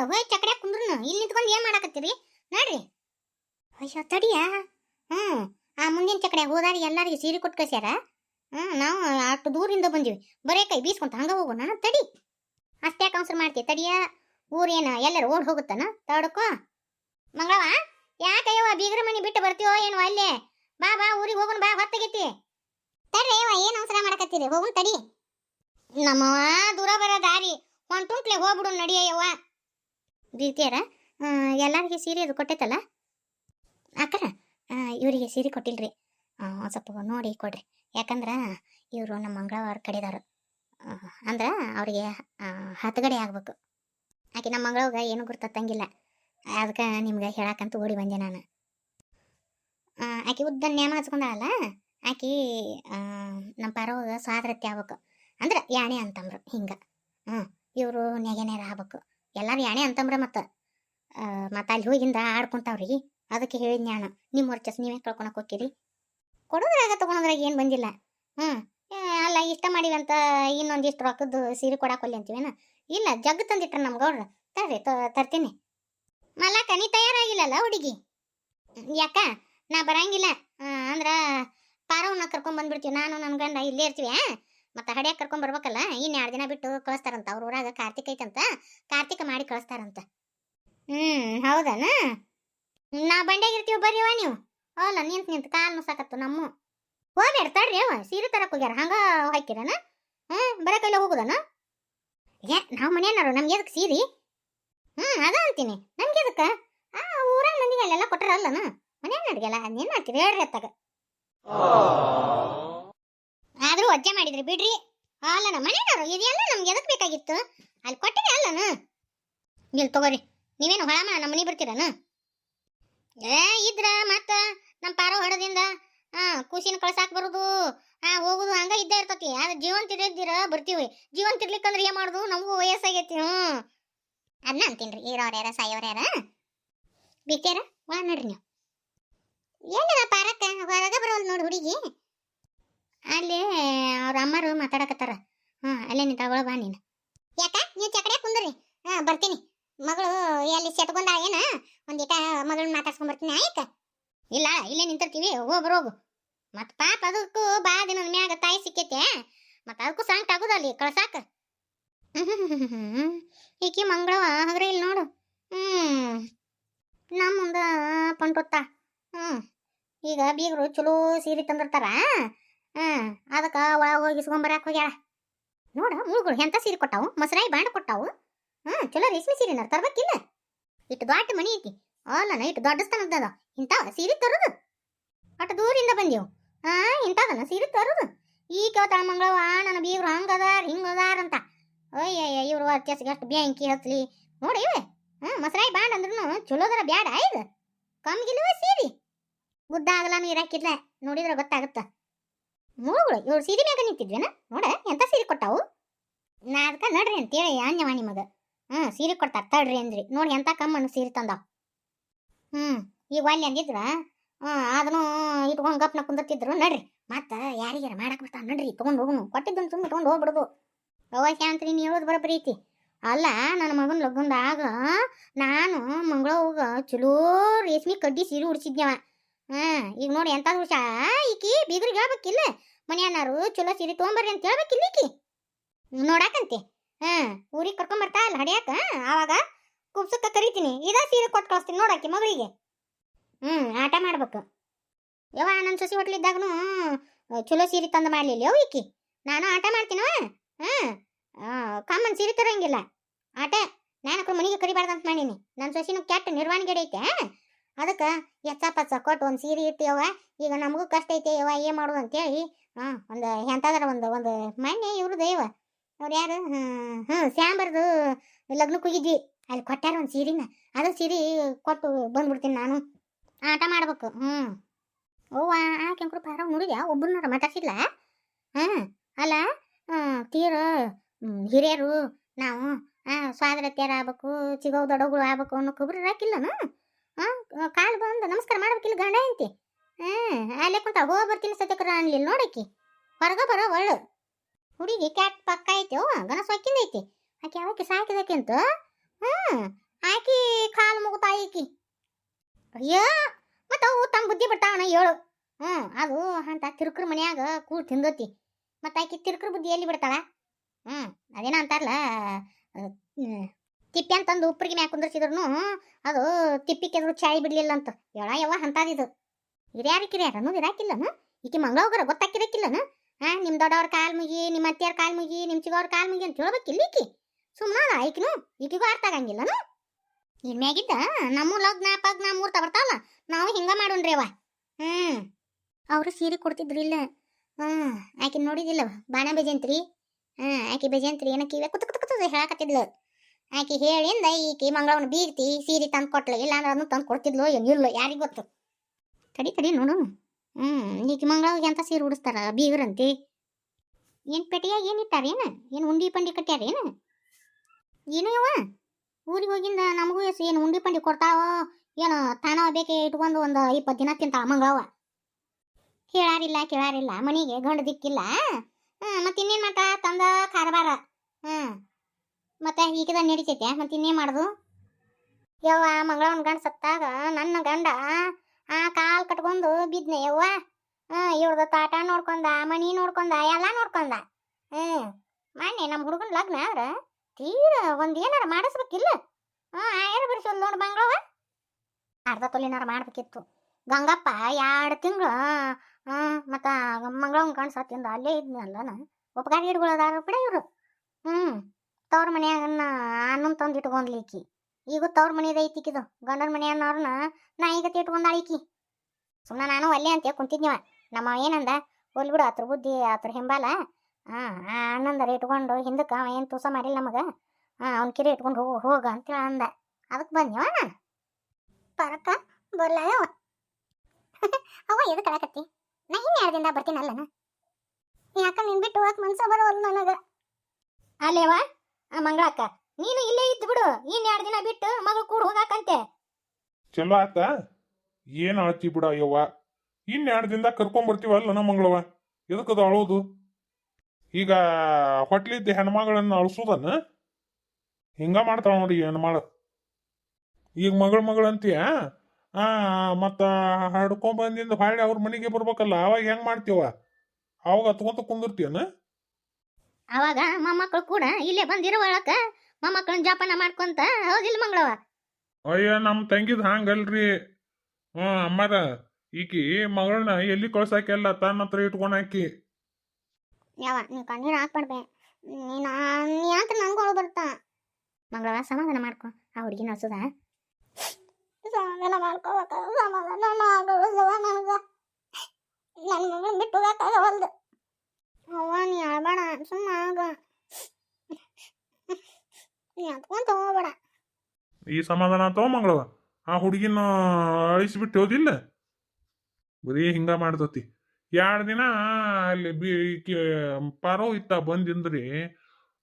ಹೋಯ್ ಚಕಡ್ಯಾಗ ಕುಂದ್ರು ಇಲ್ಲಿ ನಿಂತ್ಕೊಂಡು ಏನ್ ಮಾಡಾಕತ್ತೀರಿ? ನೋಡ್ರಿ. ಅಯ್ಯೋ, ತಡಿಯಾ. ಹ್ಮ್. ಆ ಮುಂದಿನ ಚಕಡ್ಯಾಗ ಹೋದಾರಿ, ಎಲ್ಲಾರಿಗೆ ಸೀರೆ ಕೊಟ್ಟು ಕಳ್ಸ್ಯಾರ. ಹ್ಮ್, ನಾವು ಅಷ್ಟು ದೂರಿಂದ ಬಂದಿವಿ. ಬರೇ ಕೈ ಬೀಸ್ಕೊಂತ ಹಂಗ ಹೋಗೋಣ. ತಡಿ. ಅಷ್ಟೇ ಕೌನ್ಸರ್ ಮಾಡ್ತೀವಿ ತಡಿಯಾ, ಊರೇನ, ಎಲ್ಲರೂ ಓಡ್ ಹೋಗುತ್ತಾನ? ತಡ್ಕೋ. ಮಂಗಳವ ಯಾಕಯ್ಯವ ಬೀಗರ ಮನೆ ಬಿಟ್ಟು ಬರ್ತೀವೋ ಏನು ಅಲ್ಲೇ? ಬಾ ಬಾ, ಊರಿಗೆ ಹೋಗೋಣ, ಬಾ, ಹೊತ್ತಾಗೈತಿ. ತಡ್ರಿ ಅಯ್ಯವ ಏನು ಅವಸರ ಮಾಡಕತ್ತೀರಿ? ಹೋಗೋಣ, ತಡಿ. ನಮ್ಮವ ದೂರ ಬರೋ ದಾರಿ. ಹೊಂಟುಂಟ್ಲೆ ಹೋಗ್ಬಿಡು ನಡಿಯವ್ವ ಬೀರ್ತಿಯಾರ ಎಲ್ಲರಿಗೆ ಸೀರೆ ಅದು ಕೊಟ್ಟೈತಲ್ಲ? ಅಕ್ಕರ ಇವರಿಗೆ ಸೀರೆ ಕೊಟ್ಟಿಲ್ರಿ. ಸ್ವಲ್ಪ ನೋಡಿ ಕೊಡ್ರಿ. ಯಾಕಂದ್ರೆ ಇವರು ನಮ್ಮ ಮಂಗಳವಾರ ಕಡೆದಾರು. ಅಂದ್ರೆ ಅವರಿಗೆ ಹತ್ತುಗಡೆ ಆಗ್ಬೇಕು. ಆಕೆ ನಮ್ಮ ಮಂಗಳವಾಗ ಏನು ಗುರ್ತತ್ತಂಗಿಲ್ಲ ಅದಕ್ಕೆ ನಿಮ್ಗೆ ಹೇಳಕ್ಕಂತ ಓಡಿ ಬಂದೆ ನಾನು. ಆಕೆ ಉದ್ದ ನೇಮ ಹಚ್ಕೊಂಡಾಳಲ್ಲ? ಆಕೆ ನಮ್ಮ ಪರವಾಗ ಸ್ವಾದ್ರತೆ ಆಗ್ಬೇಕು. ಅಂದ್ರೆ ಯಾಣೆ ಅಂತಂದ್ರು ಹಿಂಗೆ. ಹ್ಞೂ ಇವರು ನೆಗೆನೇರ ಆಗ್ಬೇಕು. ಎಲ್ಲಾರು ಯಾಣೆ ಅಂತಂಬ್ರ ಮತ್ತು. ಮತ್ತು ಅಲ್ಲಿ ಹೋಗಿಂದ ಆಡ್ಕೊಂತಾವ್ರಿ. ಅದಕ್ಕೆ ಹೇಳಿ ಜ್ಞಾನ. ನಿಮ್ಮ ವರ್ಚಸ್ ನೀವೇ ಕಳ್ಕೊಳಕ್ ಹೋಗ್ತೀರಿ. ಕೊಡೋದ್ರಾಗ ತಗೊಳೋದ್ರಾಗ ಏನು ಬಂದಿಲ್ಲ. ಹ್ಞೂ ಅಲ್ಲ ಇಷ್ಟ ಮಾಡಿವಂತ ಇನ್ನೊಂದಿಷ್ಟು ರೊಕ್ಕದ್ದು ಸೀರೆ ಕೊಡಾಕೊಲ್ಲಿ ಅಂತೀವೇನ? ಇಲ್ಲ, ಜಗ್ ತಂದಿಟ್ರ ನಮ್ಗೆ ಅವ್ರು. ತರ್ರಿ ತರ್ತೀನಿ. ಮಲ್ಲಕ್ಕ ನೀ ತಯಾರಾಗಿಲ್ಲಲ್ಲ ಹುಡುಗಿ? ಯಾಕ? ನಾ ಬರಂಗಿಲ್ಲ. ಅಂದ್ರ ಪಾರವನ್ನ ಕರ್ಕೊಂಡ್ ಬಂದ್ಬಿಡ್ತೀವಿ ನಾನು ನನ್ನ ಗಂಡ ಇಲ್ಲೇ ಇರ್ತೀವಿ? ಮತ್ತೆ ಹಡಿಯಾಗ ಕರ್ಕೊಂಡ್ ಬರ್ಬೇಕಲ್ಲ, ಇನ್ ಎರಡು ದಿನ ಬಿಟ್ಟು ಕಳಿಸ್ತಾರಂತ, ಅವ್ರ ಊರಾಗ ಕಾರ್ತಿಕ ಐತಂತ, ಕಾರ್ತಿಕ ಮಾಡಿ ಕಳಿಸ್ತಾರಂತ. ಹ್ಮ್, ಹೌದನ? ನಾ ಬಂಡ್ಯಾಗ ಇರ್ತೀವಿ ಬರ್ರಿವ ನೀವು. ಅಲ್ಲ, ನಿಂತ ನಿಂತ ಕಾಲು ನುಸಾಕತ್ತು ನಮ್ಮ. ಹೋಗ್ಯಾರ ತಡ್ರಿ ಅವ ಸೀರೆ ತರಕ್ ಹೋಗ್ಯಾರ, ಹಂಗ ಹಾಕಿರನ? ಹ್ಮ್ ಬರಕೈಲ ಹೋಗುದನ? ಏ, ನಾವು ಮನೆಯನ್ನಾರು ನಮ್ಗೆ ಎದಕ್ ಸೀರಿ? ಹ್ಮ್, ಅದ ಅಂತೀನಿ. ನಮ್ಗೆ ಎದಕ್ಕೆ ಆ, ಊರಾಗ ಮಂದಿಗೆ ಅಲ್ಲೆಲ್ಲ ಕೊಟ್ಟರಲ್ಲನ ಮನೆಯನ್ನ ಅಡ್ಗೆಲ್ಲ ಅದೇನ್ ಮಾಡ್ತೀರಿ ಹೇಳ್ರಿ ಅತ್ತಾಗ. ಆದ್ರೂ ಒಜ್ಜೆ ಮಾಡಿದ್ರಿ ಬಿಡ್ರಿ. ಅಲ್ಲನ ಮನೆಯವರು ಇದೆಲ್ಲ ನಮ್ಗೆ ಎದಕ್ ಬೇಕಾಗಿತ್ತು? ಅಲ್ಲಿ ಕೊಟ್ಟಿದೆ ಅಲ್ಲನ? ಇಲ್ಲಿ ತಗೋರಿ. ನೀವೇನು ಹೊಳಮ ನಮ್ಮ ಮನೆ ಬರ್ತೀರನ? ಏ, ಇದ್ರ ಮತ್ತ ನಮ್ಮ ಪಾರ ಹೊಡದಿಂದ. ಹಾ ಕೂಸಿನ ಕಳ್ಸಾಕ್ ಬರುದು. ಹಾ ಹೋಗುದು, ಹಂಗ ಇದ್ದೇ ಇರ್ತತಿ. ಆದ್ರೆ ಜೀವಂತ ಇದ್ದಿರ, ಬರ್ತೀವಿ. ಜೀವಂತ ಇರ್ಲಿಕ್ಕಂದ್ರೆ ಏನ್ ಮಾಡುದು? ನಮಗೂ ವಯಸ್ಸಾಗೈತಿ, ಹ್ಮ್. ಅದನ್ನ ಅಂತೀನ್ರಿ ಇರೋರ್ ಯಾರ ಸಾಯೋರ್ ಯಾರ ಬಿಟ್ಟ್ಯಾರ ವಾ, ನೋಡ್ರಿ ನೀವು. ಏನಿಲ್ಲ ಪಾರಕ್ಕ ಹೊರಗೆ ಬರೋಲ್ ನೋಡಿ ಹುಡುಗಿ. ಅಲ್ಲಿ ಅವ್ರ ಅಮ್ಮರು ಮಾತಾಡಕತ್ತಾರ. ಹ್ಮ್ ಅಲ್ಲೇ ನಿಂತ ಒಳ ಬಾ ನೀನು. ಯಾಕ? ನೀವು ಚಕಡೆ ಕುಂದ್ರಿ? ಹಾ, ಬರ್ತೀನಿ. ಮಗಳು ಎಲ್ಲಿ ಸೆಟ್ಕೊಂಡ ಏನ? ಒಂದಿಟ ಮಗಳನ್ನ ಮಾತಾಡ್ಸ್ಕೊಂಡ್ ಬರ್ತೀನಿ ಆಯ್ತ ಇಲ್ಲ ಇಲ್ಲೇ ನಿಂತಿರ್ತೀವಿ. ಹೋಗ್ಬರು ಹೋಗು. ಮತ್ ಪಾಪ ಅದಕ್ಕೂ ಬಾ ದಿನದ ಮ್ಯಾಗ ತಾಯಿ ಸಿಕ್ಕೈತೆ. ಮತ್ ಅದಕ್ಕೂ ಸಾಂಗ್ ಆಗುದಲ್ಲಿ ಕಳ್ಸಾಕ? ಈಕಿ ಮಂಗಳವ, ಹಗ್ರ ಇಲ್ಲಿ ನೋಡು. ಹ್ಮ್. ನಮ್ಮ ಮುಂದ ಪಂಟೊತ್ತ. ಹ್ಮ್. ಈಗ ಬೀಗರು ಚಲೋ ಸೀರೆ ತಂದಿರ್ತಾರ. ಹ್ಮ್, ಅದಕ್ಕ ಒಳ ಹೋಗಿ ಇಸ್ಕೊಂಬರಾಕ್ ಹೋಗ್ಯಾಳ. ನೋಡ ಮುಳುಗಳು ಎಂತ ಸೀರೆ ಕೊಟ್ಟಾವು, ಮೊಸರಾಯಿ ಬಾಂಡ್ ಕೊಟ್ಟಾವು. ಹ್ಮ್, ಚಲೋ ರೇಷ್ಮೆ ಸೀರೆ ನಾರು ತರ್ಬೇಕಿಲ್ಲ. ಇಟ್ಟು ದೊಡ್ಡ ಮನಿ ಐತಿ. ಅಲ್ಲನ ಇಟ್ಟು ದೊಡ್ಡ ಸ್ಥಾನದ ಇಂತ ಸೀರೆ ತರೋದು. ಅಷ್ಟು ದೂರಿಂದ ಬಂದೆವು. ಹಾ, ಇಂಥದನ ಸೀರೆ ತರೋದು. ಈ ಕೇಳ್ತಾಳ ಮಂಗಳವ ನನ್ನ ಬೀಗ್ರು ಹಂಗದಾರ, ಹಿಂಗದಾರ ಅಂತ. ಅಯ್ಯಯ್ಯ, ಇವ್ರು ಅತ್ಯಾಸಿಗೆ ಅಷ್ಟು ಬ್ಯಾಂಕಿ ಹತ್ಲಿ. ನೋಡಿ ಇವೆ. ಹ್ಮ್, ಮೊಸರಾಯಿ ಬಾಂಡ್ ಅಂದ್ರೂ ಚಲೋದರ ಬ್ಯಾಡ ಇದು ಕಮ್ಗಿಲ್ವ ಸೀರಿ. ಗುದ್ದ ಆಗಲ್ಲ ನೀರ್ ಹಾಕಿದ್ಲ ನೋಡಿದ್ರೆ ಗೊತ್ತಾಗುತ್ತ. ಮೂಳುಗಳು ಇವ್ರು ಸೀರೆ ಮ್ಯಾಗ ನಿಂತಿದ್ವೇನ ನೋಡ, ಎಂತ ಸೀರೆ ಕೊಟ್ಟಾವು? ನಾ ಅದಕ್ಕೆ ನಡ್ರಿ ಅಂತೇಳಿ ಅನ್ಯವ ನಿಮಗ. ಹ್ಞೂ ಸೀರೆ ಕೊಡ್ತಾರೆ ತಡ್ರಿ ಅಂದ್ರಿ. ನೋಡಿ ಎಂತ ಕಮ್ಮಣ್ಣು ಸೀರೆ ತಂದಾವ್. ಹ್ಞೂ ಈಗ ಅಲ್ಲಿ ಅಂದಿದ್ರ ಹ್ಞೂ ಅದನ್ನು ಇಟ್ಕೊಂಡು ಗಪ್ನ ಕುಂದಿರ್ತಿದ್ರು, ನಡ್ರಿ. ಮತ್ತೆ ಯಾರಿಗಾರ ಮಾಡಕ್ ಬರ್ತಾವ ನಡ್ರಿ ತೊಗೊಂಡು ಹೋಗುನು. ಕೊಟ್ಟಿದ್ದನ್ನು ಸುಮ್ಮನೆ ತೊಗೊಂಡು ಹೋಗ್ಬಿಡುದು. ಅವ್ವ ಶಾಂತ್ರಿ ನೀ ಹೇಳೋದು ಬರೋಬ್ಬರಿ ಐತಿ ಅಲ್ಲ, ನನ್ನ ಮಗನ ಲಗ್ನದಾಗ ನಾನು ಮಂಗಳವ್ಗ ಚಲೋ ರೇಷ್ಮೆ ಕಡ್ಡಿ ಸೀರೆ ಉಡ್ಸಿದ್ನವ ಹ್ಮ್ ಈಗ ನೋಡಿ ಎಂತ ಹುಷ. ಈಕಿ ಬೀಗ್ರಿಗೆ ಹೇಳ್ಬೇಕಿಲ್ಲ. ಮನೆಯನ್ನಾರು ಚಲೋ ಸೀರೆ ತೊಗೊಂಬರ್ರಿ ಅಂತ ಹೇಳ್ಬೇಕಿಲ್ಲ ಈಕಿ. ನೋಡಾಕಂತೆ. ಹಾ, ಊರಿಗೆ ಕರ್ಕೊಂಬರ್ತಾ ಅಲ್ಲ ಹಡಿಯಾಕ ಆವಾಗ ಕುಬ್ಸಕ್ಕ ಕರಿತೀನಿ. ಇದ ಸೀರೆ ಕೊಟ್ಟು ಕಳಿಸ್ತೀನಿ ನೋಡಾಕಿ ಮಗಳಿಗೆ. ಹ್ಮ್, ಆಟ ಮಾಡ್ಬೇಕು. ಯವ ನನ್ನ ಸೊಸಿ ಹೋಟ್ಲಿದ್ದಾಗನು ಚಲೋ ಸೀರೆ ತಂದು ಮಾಡ್ಲಿಲ್ಲ ಯಾವ ಈಕಿ. ನಾನು ಆಟ ಮಾಡ್ತೀನವ ಹ್ಮ್ ಕಾಮನ್ ಸೀರೆ ತರಂಗಿಲ್ಲ. ಆಟ. ನಾನು ಮನೆಗೆ ಕರಿಬಾರ್ದಂತ ಮಾಡೀನಿ. ನನ್ನ ಸೊಸಿನೂ ಕೆಟ್ಟ ನಿರ್ವಹಣೆಗೆ ಐತೆ ಅದಕ್ಕೆ ಎಚ್ಚ ಪಚ್ಚ ಕೊಟ್ಟು ಒಂದು ಸೀರೆ ಇಟ್ಟಿಯವ ಈಗ ನಮಗೂ ಕಷ್ಟ ಐತೆ, ಯವ್ವ ಏನು ಮಾಡೋದು ಅಂತೇಳಿ, ಹಾಂ, ಒಂದು ಎಂತಾದ್ರ ಒಂದು ಒಂದು ಮೊನ್ನೆ ಇವ್ರು ದೈವ ಅವ್ರು ಯಾರು? ಹ್ಞೂ ಸ್ಯಾಂಬರ್ದು ಲಗ್ನಕ್ಕೆ ಹೋಗಿದ್ವಿ ಅಲ್ಲಿ ಕೊಟ್ಟಾರ ಒಂದು ಸೀರೆನ. ಅದು ಸೀರೆ ಕೊಟ್ಟು ಬಂದ್ಬಿಡ್ತೀನಿ ನಾನು. ಆಟ ಮಾಡ್ಬೇಕು ಹ್ಞೂ ಅವ್ವ, ಆ ಕೆಂಕರು ಪಾರ ನೋಡಿದ್ಯಾ? ಒಬ್ಬರನ್ನೋರ ಮಾತಾಡ್ಸಿಲ್ಲ ಹಾಂ, ಅಲ್ಲ ತೀರ ಹಿರಿಯರು, ನಾವು ಹಾಂ ಸ್ವಾದ್ರತ್ಯರ ಆಗ್ಬೇಕು, ಚಿಗೋ ದೊಡ್ಡಗಳು ಆಗ್ಬೇಕು ಅನ್ನೋ ಕೊಬ್ಬರಿ ಇರಾಕಿಲ್ಲನು ಹಾಂ ಕಾಲು ಬಂದು ನಮಸ್ಕಾರ ಮಾಡ್ಬೇಕಿಲ್ಲ ಗಂಡ ಅಂತಿ ಹಾಂ ಅಲ್ಲೇ ಕುಂತ ಹೋಗಿ ಬರ್ತೀನಿ ಸತ್ಯಕರ ಅನ್ಲಿಲ್ಲ ನೋಡಕ್ಕಿ. ಹೊರಗ ಬರೋ ಒಳ್ಳು ಹುಡುಗಿ ಕ್ಯಾಟ್ ಪಕ್ಕ ಐತಿ ಓ ಗನಸ ಹಾಕಿಂದ ಐತಿ. ಆಕೆ ಅವಕ್ಕೆ ಸಾಕಿದಕ್ಕೆ ಅಂತ? ಆಕಿ ಕಾಲು ಮುಗುತಾ ಈಕಿ ಅಯ್ಯೋ ಮತ್ತು ಅವು ತಮ್ಮ ಬುದ್ಧಿ ಬಿಡ್ತಾವಣ ಹೇಳು ಹ್ಞೂ ಅದು ಅಂತ ತಿರುಕ್ರ ಮನ್ಯಾಗ ಕೂಳ್ ತಿಂದತಿ. ಮತ್ತು ಆಕಿ ತಿರುಕ್ರ ಬುದ್ಧಿ ಎಲ್ಲಿ ಬಿಡ್ತಾಳ? ಹ್ಞೂ ಅದೇನೋ ಅಂತಾರಲ್ಲ ಹ್ಮ್, ತಿಪ್ಪೆ ಅಂತಂದು ಉಪ್ಪರಿಗೆ ಮ್ಯಾಕ್ ಕುಂದ್ರಸಿದ್ರು ಅದು ತಿಪ್ಪಿ ಕೆದ್ರು ಚಾಯ್ ಬಿಡ್ಲಿಲ್ಲ ಅಂತ ಹೇಳ ಯಾವ ಅಂತದಿದು ಹಿರಿಯಾರ ಕಿರಿಯಾರ ಅನ್ನೋದು ಇರಾಕಿಲ್ಲನ? ಈಕೆ ಮಂಗಳವ್ರ ಗೊತ್ತಾಕಿರಕ್ಕಿಲ್ಲನ ಹಾ ನಿಮ್ಮ ದೊಡ್ಡವ್ರ ಕಾಲ್ ಮುಗಿ ನಿಮ್ಮ ಅತ್ತಿಯವ್ರ ಕಾಲ್ ಮುಗಿ ನಿಮ್ಮ ಚಿಗವ್ರ ಕಾಲ್ ಮುಗಿ ಅಂತ ಹೇಳ್ಬೇಕಿಲ್ಲ ಈಕಿ? ಸುಮ್ಮನ ಆಯ್ಕಿನು ಈಕಿಗೂ ಅರ್ಥ ಆಗಂಗಿಲ್ಲನು? ಇನ್ಮ್ಯಾಗಿದ್ದ ನಮ್ಮ ಲಗ್ನ, ಪಗ್ನ ಮೂರ್ತ ಬರ್ತಾವಲ್ಲ, ನಾವು ಹಿಂಗ ಮಾಡೋಣ್ರಿ ಅವ ಹ್ಮ್. ಅವರು ಸೀರೆ ಕೊಡ್ತಿದ್ರಿಲ್ಲ ಹ್ಮ್ ಆಕಿ ನೋಡಿದಿಲ್ಲ ಬಾಣ ಬೇಜಂತ್ರಿ ಹ್ಮ್, ಆಕಿ ಬೇಜಂತ್ರಿ ಏನಕ್ಕೆ ಕುತ್ ಕುತ್ತ ಕುತ್ತ ಹೇಳಕತ್ತಿದ್ಲು. ಆಕಿ ಹೇಳಿಂದ, ಈಕಿ ಮಂಗಳವನ್ನ ಬೀರ್ತಿ ಸೀರೆ ತಂದು ಕೊಟ್ಲು, ಇಲ್ಲ ಅಂದ್ರೆ ಅದನ್ನು ತಂದು ಕೊಡ್ತಿದ್ಲು ಏನಿಲ್ಲ ಯಾರಿಗೆ ಗೊತ್ತು? ತಡಿ ತಡಿ, ನೋಡು. ಹ್ಮ್, ಈಕಿ ಮಂಗಳವ್ರಿಗೆ ಅಂತ ಸೀರೆ ಉಡಿಸ್ತಾರ, ಬೀಗರಂತಿ? ಏನು ಪೆಟ್ಟಿಗೆ, ಏನ್ ಏನು? ಏನ ಉಂಡಿ ಪಂಡಿ ಕಟ್ಟ್ಯಾರೇನು ಏನು? ಯವ್ವ? ಊರಿಗೆ ಹೋಗಿಂದ ನಮಗೂ ಎಸ್, ಏನು ಉಂಡಿ ಪಂಡಿ ಕೊಡ್ತಾವ, ಏನು ತಾನವ ಬೇಕೆ ಇಟ್ಕೊಂಡು ಒಂದು ಇಪ್ಪತ್ತು ದಿನ ತಿಂತಾಳ ಮಂಗಳವ? ಕೇಳಾರಿಲ್ಲ ಕೇಳಾರಿಲ್ಲ, ಮನೆಗೆ ಗಂಡು ದಿಕ್ಕಿಲ್ಲ, ಹ್ಮ್ ಮತ್ತೆ ಇನ್ನೇನ್ ಮಾಡ್ತಾ ತಂದ ಕಾರಬಾರ ಹ್ಮ್ ಮತ್ತೆ ಈಗದ ನಡೀತೈತೆ, ಮತ್ತೆ ಇನ್ನೇ ಮಾಡುದು? ಯವ್ವ ಮಂಗಳವನ ಗಂಡ ಸತ್ತಾಗ, ನನ್ನ ಗಂಡ, ಆ ಕಾಲು ಕಟ್ಕೊಂಡು ಬಿದ್ನೆ ಯವ್ವ. ಹ್ಮ್ ಇವ್ರದ ತಾಟ ನೋಡ್ಕೊಂಡ ಮನಿ ನೋಡ್ಕೊಂಡ ಎಲ್ಲ ನೋಡ್ಕೊಂಡ ಹ್ಮ್ ಮೊನ್ನೆ ನಮ್ಮ ಹುಡುಗನ ಲಗ್ನ ಆದ್ರ ತೀರ ಒಂದ್ ಏನಾರ ಮಾಡಿಸ್ಬೇಕಿಲ್ಲ? ಹ್ಮ್ ಆಯರ್ ಒಂದು ನೋಡು ಅರ್ಧ ತೊಲಿನಾರ ಮಾಡ್ಬೇಕಿತ್ತು. ಗಂಗಪ್ಪ ಎರಡು ತಿಂಗಳು ಹ್ಮ್ ಮತ್ತ ಮಂಗಳವನ್ ಗಂಡ ಸತ್ತಿಂದ ಅಲ್ಲೇ ಇದ್ನಲ್ಲ ಉಪಕಾರ ಹಿಡ್ಕೊಳ್ಳೋದಾರ ಬಿಡ ಇವರು. ಹ್ಮ್. ತವ್ರ ಮನ್ಯಾಗನ್ನ ಅನ್ನನ್ ತಂದು ಇಟ್ಕೊಂಡ್ಲಿ ಈಕಿ. ಈಗ ತವ್ರ ಮನೆಯದ ಐತಿಕಿದು ಗಂಡನ ಮನೆಯನ್ನವ್ರನ್ನ ನಾ ಈಗ ಇಟ್ಕೊಂಡಾಳ ಸುಮ್ಮನೆ ನಾನು ಅಲ್ಲೇ ಅಂತ ಕುಂತಿದ್ನಿವ ನಮ್ಮ ಏನಂದ ಒಲ್ ಬಿಡು ಅದ್ರ ಬುದ್ಧಿ ಅದ್ರ ಹಿಂಬಾಲ. ಹಾ, ಆ ಅಣ್ಣಂದರ ಇಟ್ಕೊಂಡು ಹಿಂದಕ್ಕೆ ಅವ ಏನು ತೂಸ ಮಾಡಿಲ್ಲ ನಮಗ. ಹಾ, ಅವ್ನ ಕಿರಿ ಇಟ್ಕೊಂಡು ಹೋಗು, ಹೋಗ ಅಂತೇಳಿ ಅಂದ. ಅದಕ್ಕೆ ಬಂದ್ನಿವ ನಾನು. ಪರಕ ಬರ್ಲ ಅವ. ಇದು ಕಳಕತ್ತಿ ನಾ ಇನ್ನು ಎರಡು ದಿನ ಬರ್ತೀನಲ್ಲನ? ಯಾಕ ನಿನ್ ಬಿಟ್ಟು ಹೋಗಕ್ ಮನ್ಸ ಬರೋಲ್ಲ ನನಗ? ಅಲ್ಲೇವಾ? ಮಂಗಳಕ್ಕ, ನೀನು ಇಲ್ಲೇ ಇದ್ದು ಬಿಡು. ಇನ್ ಎರಡು ದಿನ ಬಿಟ್ಟು ಮಗಳು ಕೂಡ ಹೋಗಾಕಂತೆ. ಚಲೋ ಆತ. ಏನ್ ಆಳ್ತಿ ಬಿಡ ಅಯ್ಯವ್ವ. ಇನ್ ಎರಡು ದಿನದಾಗ ಕರ್ಕೊಂಬರ್ತೀವಲ್ಲ ನಮ್ಮ ಮಂಗಳವ ಎದಕ್ಕದು ಅಳೋದು ಈಗ ಹೊಟ್ಲಿದ್ದ ಹೆಣ್ಮಗಳನ್ನ ಅಳಿಸೋದನ್ನ ಹಿಂಗ ಮಾಡ್ತಾಳ ನೋಡಿ ಹೆಣ್ಮಳು ಈಗ ಮಗಳ ಮಗಳಂತೀಯ? ಆ, ಮತ್ತ ಹಡ್ಕೊಂಡ್ ಬಂದಿಂದ ಹೊಳ್ಳಿ ಅವ್ರ ಮನೆಗೆ ಬರ್ಬೇಕಲ್ಲ, ಅವಾಗ ಹೆಂಗ್ ಮಾಡ್ತೀವ ಅವಾಗ ಹತ್ಕೊಂತ ಕುಂದಿರ್ತೀಯನ? ಅವಾಗ ಮೊಮ್ಮಕ್ಕಳು ಕೂಡ ಇಲ್ಲೇ ಬಂದಿರೋ ಒಳಕ ಮೊಮ್ಮಕ್ಕಳನ್ನ ಜಾಪನ ಮಾಡ್ಕೊಂತ ಹೌದಿಲ್ಲ ಮಂಗಳವ ಅಯ್ಯ ನಮ್ಮ ತಂಗಿದ್ ಹಾಂಗಲ್ರಿ. ಹ್ಞೂ ಅಮ್ಮಾರ. ಈಕಿ ಮಗಳನ್ನ ಎಲ್ಲಿ ಕಳ್ಸಾಕೆಲ್ಲ ತನ್ನ ಹತ್ರ ಇಟ್ಕೊಂಡಾಕಿ ಯಾವ ನೀವು ಕಣ್ಣೀರು ಹಾಕ್ಬಾರ್ದೆ. ನೀನು ನೀ ಅಂತ ನಂಗೆ ಬರ್ತಾ. ಮಂಗಳವ ಸಮಾಧಾನ ಮಾಡ್ಕೊ. ಆ ಹುಡುಗಿನ ನಡ್ಸೋದ ಸಮಾಧಾನ ಮಾಡ್ಕೋಬೇಕ. ಸಮಾಧಾನ ನನಗೆ ನನ್ನ ಮಗನ ಬಿಟ್ಟು ಹೋಗಕ್ಕಾಗವಲ್ದು ಅವ್ವ ಈ ಸಮಾಧಾನ ಆತವ ಮಂಗಳವ ಆ ಹುಡುಗಿನ ಅಳಿಸ್ಬಿಟ್ಟು ಹೋದಿಲ್ಲ? ಬರೀ ಹಿಂಗ ಮಾಡ್ತತಿ. ಎರಡು ದಿನ ಅಲ್ಲಿ ಬಿ ಪಾರೋ ಇತ್ತ ಬಂದಿಂದ್ರಿ,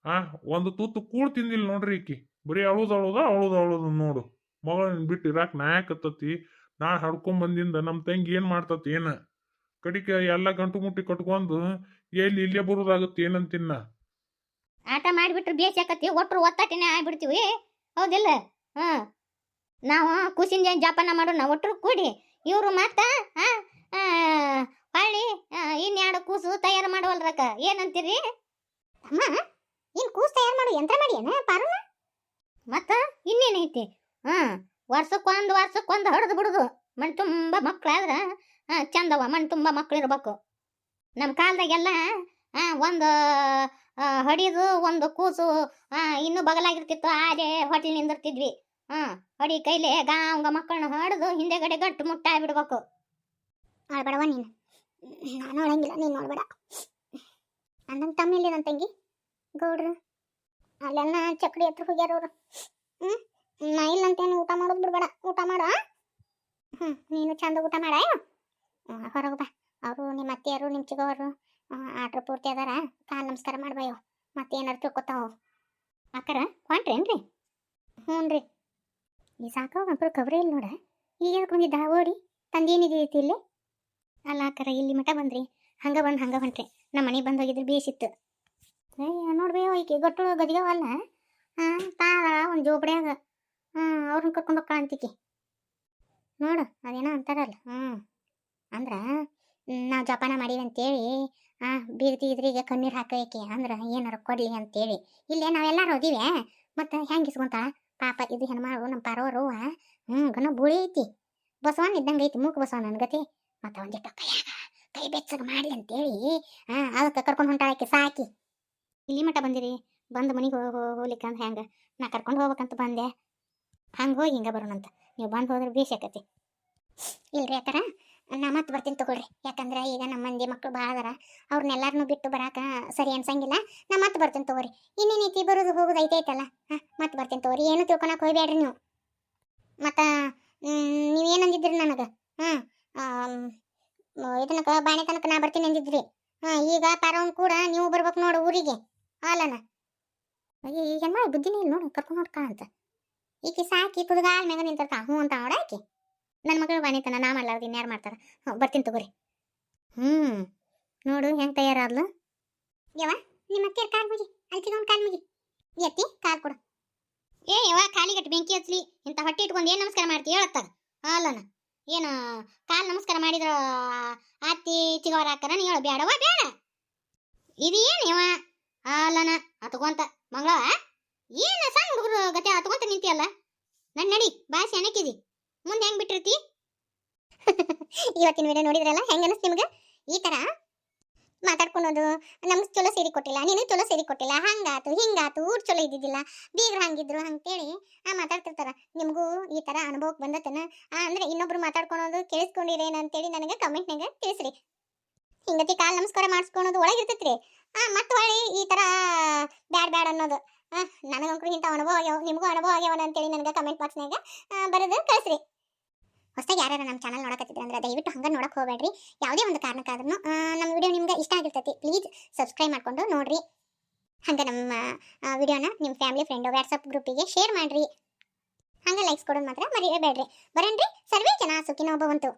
ಆ, ಒಂದು ತುತ್ತು ಕೂಳ್ ತಿಂದಿಲ್ಲ ನೋಡ್ರಿ ಈಕಿ. ಬರೀ ಅಳುದ ಅಳುದ, ಅಳುದು ಅಳುದ ನೋಡು. ಮಗಳನ್ನ ಬಿಟ್ಟು ಇರಾಕ್ ನಾಯಕತ್ತತಿ. ನಾ ಹಡ್ಕೊಂಡ್ ಬಂದಿಂದ ನಮ್ಮ ತಂಗಿ ಏನ್ ಮಾಡ್ತತಿ, ಏನ? ಕಡಿಕೆ ಎಲ್ಲ ಗಂಟು ಮುಟ್ಟಿ ಕಟ್ಕೊಂಡು, ಎಲ್ಲಿ ಇಲ್ಲೇ ಬರೋದಾಗುತ್ತೆ ಏನಂತಿನ್ನ ಆಟ ಮಾಡಿಬಿಟ್ರೆ ಯಾಕತ್ತಿ? ಒಟ್ರು ಒತ್ತಾಟಿನೇ ಆಗ್ಬಿಡ್ತೀವಿ. ಹೌದಿಲ್ಲ? ಹಾ. ನಾವು ಖುಷಿಯಿಂದ ಜಾಪನ ಮಾಡೋಣ? ಒಟ್ರು ಕೂಡಿ. ಇವರು ಮತ್ತ ಹೊಳ್ಳಿ ಇನ್ನೆರಡು ಕೂಸು ತಯಾರು ಮಾಡುವಲ್ರಕ್ಕ. ಏನಂತೀರಿ? ಅಮ್ಮ, ಇನ್ ಕೂಸು ತಯಾರು ಮಾಡು ಯಂತ್ರ ಮಾಡಿ ಏನ, ಪಾರುನ? ಮತ್ತ ಇನ್ನೇನೈತಿ ಹಾ, ವರ್ಷಕ್ಕೊಂದು ವರ್ಷಕ್ಕೊಂದು ಹಡ್ದು ಬಿಡುದು. ಮಣ್ ತುಂಬ ಮಕ್ಳಾದ್ರ ಆ, ಚಂದವ ಮಣ್ಣು ತುಂಬ ಮಕ್ಳು ಇರ್ಬೇಕು. ನಮ್ಮ ಕಾಲದಾಗೆಲ್ಲ ಒಂದು ಹಡಿದು ಒಂದು ಕೂಸು ಇನ್ನು ಬಗಲಾಗಿರ್ತಿತ್ತು ಆಲೆ ಹೊಟ್ಟೆ ನಿಂದಿರ್ತಿದ್ವಿ. ಹಾಂ ಹೊಡಿ ಕೈಲಿ ಗಾಂಗ ಮಕ್ಕಳನ್ನ ಹೊಡೆದು ಹಿಂದೆಗಡೆ ಗಟ್ಟು ಮುಟ್ಟಾಗಿ ಬಿಡ್ಬೇಕು. ನೋಡ್ಬೇಡವ ನೀನು. ನಾನು ನೋಡಂಗಿಲ್ಲ ನೀನು ನೋಡ್ಬೇಡ. ನನ್ನ ತಮ್ಮಿಲ್ಲ ನನ್ನ ತಂಗಿ? ಗೌಡ್ರು? ಅಲ್ಲೆಲ್ಲ ಚಕ್ಡಿ ಹತ್ರ ಹೋಗ್ಯಾರ ಅವರು. ಹ್ಞೂ ನಾ ಇಲ್ಲಂತೇನು ಊಟ ಮಾಡೋದು ಬಿಡ್ಬೇಡ. ಊಟ ಮಾಡ ಹ್ಞೂ ನೀನು ಚಂದ ಊಟ ಮಾಡ ಹೊರಗೆ ಬಾ. ಅವರು ನಿಮ್ಮ ಅತ್ತೆಯರು ನಿಮ್ಮ ಚಿಗವರು ಆರ್ಡ್ರ್ ಪೂರ್ತಿ ಅದಾರ. ಕಾಲು ನಮಸ್ಕಾರ ಮಾಡ್ಬಾಯೋ ಮತ್ತೆ ಏನಾರು ತಿಳ್ಕೊತಾವ. ಅಕ್ಕರ ಹೊಂಟ್ರೇನ್ರಿ ಹ್ಞೂ ರೀ. ಈ ಸಾಕ ಒಬ್ಬರು ಕವರೇ ಇಲ್ಲ ನೋಡ. ಈಗ ಬಂದಿದ್ದ? ಓಡಿ. ತಂದೇನಿದೈತಿ ಇಲ್ಲಿ? ಅಲ್ಲ ಅಕ್ಕರ, ಇಲ್ಲಿ ಮಠ ಬಂದ್ರಿ. ಹಂಗೆ ಬಂದು, ಹಂಗೆ ಹೊಂಟ್ರಿ. ನಮ್ಮ ಮನೆಗೆ ಬಂದು ಹೋಗಿದ್ರೆ ಬೇಸಿತ್ತು ಅಯ್ಯ ನೋಡ್ಬೇಯೋ ಈಕೆ ಗಟ್ಟು ಗದಿಗವಲ್ಲ? ಹಾಂ ತಾಳ ಒಂದು ಜೋಪಡ್ಯಾಗ ಹ್ಞೂ ಅವ್ರನ್ನ ಕರ್ಕೊಂಡು ಹೋಗ್ಕಳ ನೋಡು, ಅದೇನೋ ಅಂತಾರಲ್ಲ. ಹ್ಞೂ ಅಂದ್ರೆ ನಾವು ಜಪಾನ ಮಾಡೀವಿ ಅಂತೇಳಿ, ಆ, ಬೀದಿ ಇದ್ರಿಗೆ ಕಣ್ಣೀರು ಹಾಕೋಕೆ ಅಂದ್ರೆ ಏನಾರ ಕೊಡ್ಲಿ ಅಂತೇಳಿ. ಇಲ್ಲೇ ನಾವೆಲ್ಲರೂ ಓದಿವೆ ಮತ್ತು ಹೆಂಗೆ ಇಸ್ಕೊಂತಾಳ? ಪಾಪ ಇದು ಹೆಣ್ಮಾಳು ನಮ್ಮ ಪಾರೋರು ಹ್ಞೂ ಗನ ಬುಳಿ ಐತಿ. ಬಸವನ್ ಇದ್ದಂಗೆ ಐತಿ, ಮೂಕ ಬಸವನ್ ನನ್ಗತಿ ಮತ್ತು ಒಂದಿಟ್ಟು ಕೈಯಾಗ ಕೈ ಬೆಚ್ಚಗೆ ಮಾಡಲಿ ಅಂತೇಳಿ, ಆ, ಅದಕ್ಕೆ ಕರ್ಕೊಂಡು ಹೊಂಟಾಳಕ್ಕೆ ಸಾಕಿ. ಇಲ್ಲಿ ಮಟ್ಟ ಬಂದಿರಿ, ಬಂದು ಮನೆಗೆ ಹೋಗ್ಲಿಕ್ಕೆ ಅಂದ್ರೆ ಹೆಂಗೆ? ನಾ ಕರ್ಕೊಂಡು ಹೋಗ್ಬೇಕಂತ ಬಂದೆ. ಹಂಗೆ ಹೋಗಿ ಹಿಂಗೆ ಬರೋಣಂತ. ನೀವು ಬಂದು ಹೋದ್ರೆ ಬೇಸಿ ಆಕತಿ. ಇಲ್ರಿ ಯಾಕಾರ ನಾ ಮತ್ತೆ ಬರ್ತೀನಿ ತಗೊಳ್ರಿ. ಯಾಕಂದ್ರೆ ಈಗ ನಮ್ಮ ಮಂದಿ ಮಕ್ಕಳು ಭಾಳ ಅದಾರ. ಅವ್ರನ್ನೆಲ್ಲಾರನ್ನೂ ಬಿಟ್ಟು ಬರಾಕ ಸರಿ ಅನ್ಸಂಗಿಲ್ಲ. ನಾ ಮತ್ತೆ ಬರ್ತೀನಿ ತಗೋರಿ. ಇನ್ನೇನೈತಿ ಬರೋದು ಹೋಗೋದು ಐತೆ ಐತಲ್ಲ. ಹಾಂ ಮತ್ತೆ ಬರ್ತೀನಿ ತಗೋರಿ. ಏನು ತಿಳ್ಕೊಳಕ್ ಹೋಗ್ಬೇಡ್ರಿ ನೀವು. ಮತ್ತು ನೀವೇನಂದಿದ್ರಿ ನನಗೆ? ಹಾಂ ಇದನಕ ಬಾಣೆ ತನಕ ನಾ ಬರ್ತೀನಿ ಅಂದಿದ್ರಿ. ಹಾಂ, ಈಗ ಪಾರವನ್ ಕೂಡ ನೀವು ಬರ್ಬೇಕು ನೋಡು ಊರಿಗೆ. ಅಲ್ಲನ ಈಗ ಮಾಡಿ ಬುದ್ಧಿನೇ ಇಲ್ಲ ನೋಡು. ಕರ್ಕೊಂಡು ನೋಡ್ಕ ಅಂತ ಈಕೆ ಸಾಕಿ ತುಡುಗಾಲ್ ಮ್ಯಾಗ ನಿಂತಿರ್ತಾ ಹ್ಞೂ ಅಂತ ನೋಡ ಆಕಿ. ನನ್ನ ಮಗಳು ವಾಣಿತನ ನಾ ಮಾಡ್ಲಾರ್ದು ಇನ್ಯಾರು ಮಾಡ್ತಾರ? ಬರ್ತೀನಿ ತಗೋರಿ. ಹ್ಞೂ ನೋಡು ಹೆಂಗೆ ತಯಾರಾದ್ಲು. ಯವ ನಿಮ್ಮ ಅತ್ತೆ ಕಾಲ್ ಮುಗಿ ಅಲ್ಲಿ ಒಂದು ಕಾಲ್ ಮುಗಿ. ಎತ್ತಿ, ಕಾಲ್ ಕೊಡು. ಏ ಯವ ಕಾಲಿಗಟ್ಟು ಬೆಂಕಿ ಹಚ್ಲಿ, ಇಂಥ ಹೊಟ್ಟೆ ಇಟ್ಕೊಂಡು ಏನು ನಮಸ್ಕಾರ ಮಾಡ್ತೀವಿ ಹೇಳತ್ತಾಗ ಅಲ್ಲನ, ಏನು, ಕಾಲ್ ನಮಸ್ಕಾರ ಮಾಡಿದ್ರು ಅತ್ತಿ ಚಿಗವರ ಹಾಕರ ನೀ ಹೇಳು ಬೇಡವ ಬೇಡ. ಇದು ಏನು ಯವ ಅಲ್ಲನ ಅತ್ಕೊಂತ ಮಂಗಳ ಏನು ಸಣ್ಣ ಹುಡುಗರು ಗತೆ ಅತ್ಕೊಂತ ನಿಂತಿಯಲ್ಲ? ನನ್ನ ನಡಿ ಬಾಸಿ ಅಣಕಿದಿ ಮುಂದೆ ಹೆಂಗ್ ಬಿಟ್ಟಿರ್ತಿ? ಇವತ್ತಿನ ವಿಡಿಯೋ ನೋಡಿದ್ರಲ್ಲ, ಹೆಂಗ ಅನಿಸ್ತು ನಿಮ್ಗೆ? ಈ ತರ ಮಾತಾಡ್ಕೊಳೋದು, ನಮ್ಗೆ ಚಲೋ ಸೇರಿ ಕೊಟ್ಟಿಲ್ಲ ನೀನು ಚಲೋ ಸೇರಿ ಕೊಟ್ಟಿಲ್ಲ, ಹಂಗಾತು, ಹಿಂಗಾತು ಊಟ ಚಲೋ ಇದ್ದಿದ್ದಿಲ್ಲ, ಬೀಗ್ರ ಹಂಗಿದ್ರು ಅಂತೇಳಿ ಆ ಮಾತಾಡ್ತಿರ್ತಾರ. ನಿಮಗೂ ಈ ತರ ಅನುಭವಕ್ಕೆ ಬಂದತನ ಅಂದ್ರೆ ಇನ್ನೊಬ್ರು ಮಾತಾಡ್ಕೊಳೋದು ಕೇಳಿಸ್ಕೊಂಡಿರೇನ ಅಂತೇಳಿ ನನಗೆ ಕಮೆಂಟ್ನಾಗ ತಿಳಿಸ್ರಿ. ಹಿಂಗತಿ ಕಾಲ್ ನಮಸ್ಕಾರ ಮಾಡಿಸ್ಕೊಳೋದು ಒಳಗಿರ್ತೈತ್ರಿ. ಆ ಮತ್ತೆ ಹೊಳ್ಳಿ ಈ ತರ ಬ್ಯಾಡ್ ಬ್ಯಾಡ್ ಅನ್ನೋದು. ನನಗಂಕರು ಇಂಥ ಅನುಭವ ಆಗ್ಯಾವ, ನಿಮಗೂ ಅನುಭವ ಆಗ್ಯಾವನ ಅಂತೇಳಿ ನನಗೆ ಕಮೆಂಟ್ ಬಾಕ್ಸ್ನಾಗ ಬರೋದು ಕಳಿಸ್ರಿ. ಹೊಸದಾಗಿ ಯಾರು ನಮ್ಮ ಚಾನಲ್ ನೋಡಕತ್ತಿದ್ರೆ ಅಂದ್ರೆ ದಯವಿಟ್ಟು ಹಂಗೆ ನೋಡಕ್ ಹೋಗ್ಬೇಡ್ರಿ. ಯಾವುದೇ ಒಂದು ಕಾರಣಕ್ಕಾದ್ರೂ ನಮ್ಮ ವಿಡಿಯೋ ನಿಮ್ಗೆ ಇಷ್ಟ ಆಗಿರ್ತೈತಿ ಪ್ಲೀಸ್ ಸಬ್ಸ್ಕ್ರೈಬ್ ಮಾಡ್ಕೊಂಡು ನೋಡ್ರಿ. ಹಂಗೆ ನಮ್ಮ ವಿಡಿಯೋನ ನಿಮ್ಮ ಫ್ಯಾಮಿಲಿ ಫ್ರೆಂಡ್ ವಾಟ್ಸಪ್ ಗ್ರೂಪಿಗೆ ಶೇರ್ ಮಾಡ್ರಿ. ಹಂಗೆ ಲೈಕ್ಸ್ ಕೊಡೋದು ಮಾತ್ರ ಮರಿಬೇಡ್ರಿ. ಬರೇನ್ರಿ ಸರ್ವೇ ಜನ ಸುಖಿನೋ ಭವಂತು